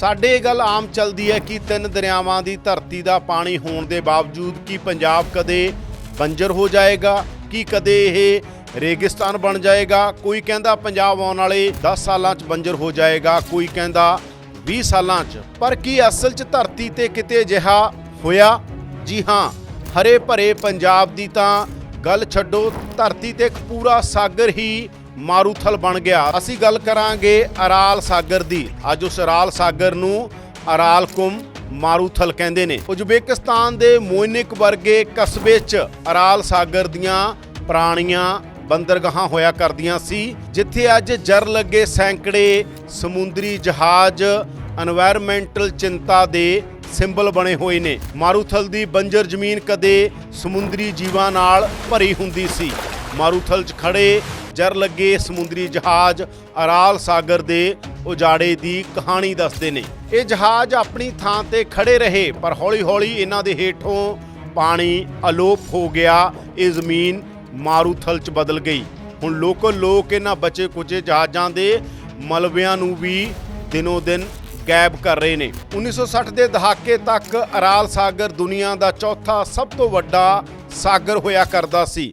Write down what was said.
ਸਾਡੇ ਇਹ ਗੱਲ ਆਮ ਚੱਲਦੀ ਹੈ ਕਿ ਤਿੰਨ ਦਰਿਆਵਾਂ ਦੀ ਧਰਤੀ ਦਾ ਪਾਣੀ ਹੋਣ ਦੇ ਬਾਵਜੂਦ ਕੀ ਪੰਜਾਬ ਕਦੇ ਬੰਜਰ ਹੋ ਜਾਏਗਾ, ਕੀ ਕਦੇ ਇਹ ਰੇਗਿਸਤਾਨ ਬਣ ਜਾਏਗਾ। ਕੋਈ ਕਹਿੰਦਾ ਪੰਜਾਬ ਆਉਣ ਵਾਲੇ 10 ਸਾਲਾਂ 'ਚ ਬੰਜਰ ਹੋ ਜਾਏਗਾ, ਕੋਈ ਕਹਿੰਦਾ 20 ਸਾਲਾਂ 'ਚ। ਪਰ ਕੀ ਅਸਲ 'ਚ ਧਰਤੀ ਤੇ ਕਿਤੇ ਅਜਿਹਾ ਹੋਇਆ? ਜੀ ਹਾਂ, ਹਰੇ ਭਰੇ ਪੰਜਾਬ ਦੀ ਤਾਂ ਗੱਲ ਛੱਡੋ, ਧਰਤੀ ਤੇ ਇੱਕ ਪੂਰਾ ਸਾਗਰ ਹੀ ਮਾਰੂਥਲ ਬਣ ਗਿਆ। ਅਸੀਂ ਗੱਲ ਕਰਾਂਗੇ ਅਰਾਲ ਸਾਗਰ ਦੀ। ਅੱਜ ਉਸ ਅਰਾਲ ਸਾਗਰ ਨੂੰ ਅਰਾਲਕੁਮ ਮਾਰੂਥਲ ਕਹਿੰਦੇ ਨੇ। ਉਜ਼ਬੇਕਿਸਤਾਨ ਦੇ ਮੋਇਨਿਕ ਵਰਗੇ ਕਸਬੇ 'ਚ ਅਰਾਲ ਸਾਗਰ ਦੀਆਂ ਪੁਰਾਣੀਆਂ ਬੰਦਰਗਾਹਾਂ ਹੋਇਆ ਕਰਦੀਆਂ ਸੀ, ਜਿੱਥੇ ਅੱਜ ਜਰ ਲੱਗੇ ਸੈਂਕੜੇ ਸਮੁੰਦਰੀ ਜਹਾਜ਼ এনवायरमेंटਲ ਚਿੰਤਾ ਦੇ ਸਿੰਬਲ ਬਣੇ ਹੋਏ ਨੇ। ਮਾਰੂਥਲ ਦੀ ਬੰਜਰ ਜ਼ਮੀਨ ਕਦੇ ਸਮੁੰਦਰੀ ਜੀਵਾਂ ਨਾਲ ਭਰੀ ਹੁੰਦੀ ਸੀ। ਮਾਰੂਥਲ 'ਚ ਖੜੇ ਜਰ ਲੱਗੇ ਸਮੁੰਦਰੀ ਜਹਾਜ਼ ਅਰਾਲ ਸਾਗਰ ਦੇ ਉਜਾੜੇ ਦੀ ਕਹਾਣੀ ਦੱਸਦੇ ਨੇ। ਇਹ ਜਹਾਜ਼ ਆਪਣੀ ਥਾਂ ਤੇ ਖੜੇ ਰਹੇ, ਪਰ ਹੌਲੀ-ਹੌਲੀ ਇਹਨਾਂ ਦੇ ਹੇਠੋਂ ਪਾਣੀ ਅਲੋਪ ਹੋ ਗਿਆ, ਇਹ ਜ਼ਮੀਨ ਮਾਰੂਥਲ 'ਚ ਬਦਲ ਗਈ। ਹੁਣ ਲੋਕਲ ਲੋਕ ਇਹਨਾਂ ਬਚੇ ਕੁਚੇ ਜਹਾਜ਼ਾਂ ਦੇ ਮਲਬਿਆਂ ਨੂੰ ਵੀ ਦਿਨੋ ਦਿਨ ਗਾਇਬ ਕਰ ਰਹੇ ਨੇ। 1960 ਦੇ ਦਹਾਕੇ ਤੱਕ ਅਰਾਲ ਸਾਗਰ ਦੁਨੀਆ ਦਾ ਚੌਥਾ ਸਭ ਤੋਂ ਵੱਡਾ ਸਾਗਰ ਹੋਇਆ ਕਰਦਾ ਸੀ।